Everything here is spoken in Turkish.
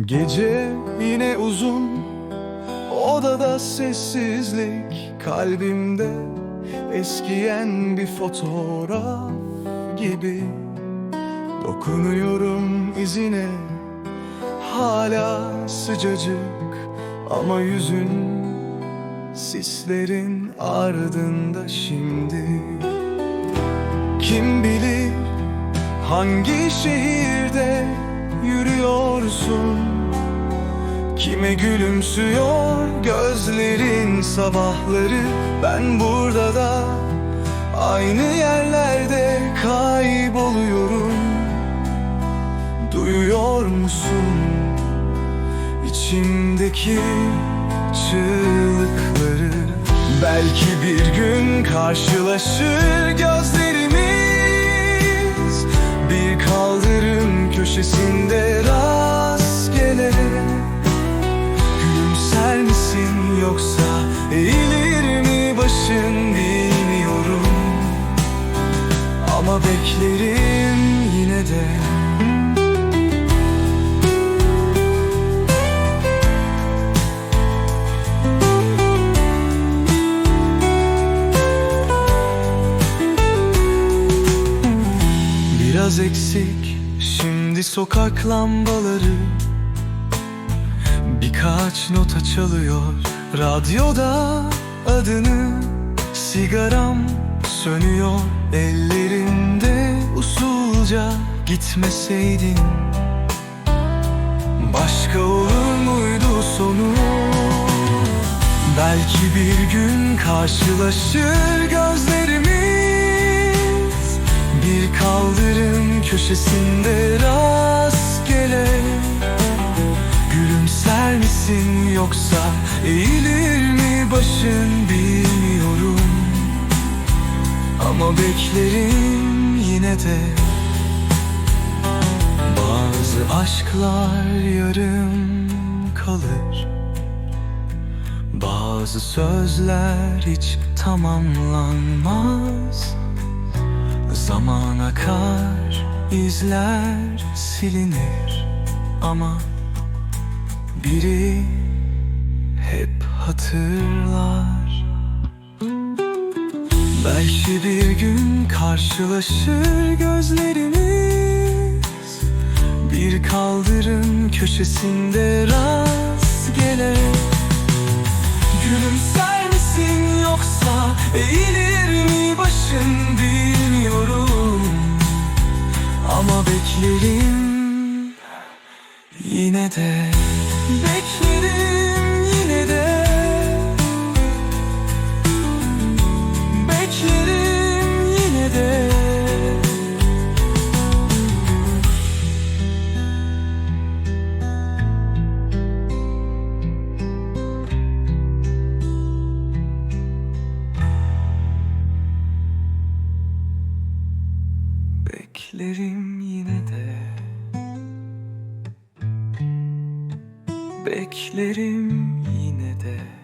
Gece yine uzun Odada sessizlik Kalbimde. Eskiyen bir fotoğraf gibi Dokunuyorum izine. Hala sıcacık Ama yüzün Sislerin ardında şimdi. Kim bilir hangi şehirde Kime gülümsüyor gözlerin sabahları. Ben burada da aynı yerlerde kayboluyorum. Duyuyor musun içimdeki çığlıkları? Belki bir gün karşılaşır gözlerimiz. Bir kaldırım köşesinde rastgele eğilir mi başın bilmiyorum. Ama beklerim yine de. Biraz eksik şimdi sokak lambaları. Birkaç nota çalıyor radyoda adını Sigaram sönüyor. Ellerimde usulca gitmeseydin Başka olur muydu sonu? Belki bir gün karşılaşır gözlerimiz Bir kaldırım köşesinde rastgele misin yoksa eğilir mi başın bilmiyorum. Ama beklerim yine de. Bazı aşklar yarım kalır. Bazı sözler hiç tamamlanmaz. Zaman akar, izler silinir Ama biri hep hatırlar. Belki bir gün karşılaşır gözlerimiz. Bir kaldırım köşesinde rastgele. Gülümser misin yoksa eğilir mi başın bilmiyorum. Ama beklerim yine de Beklerim yine de. Beklerim yine de. Beklerim Beklerim yine de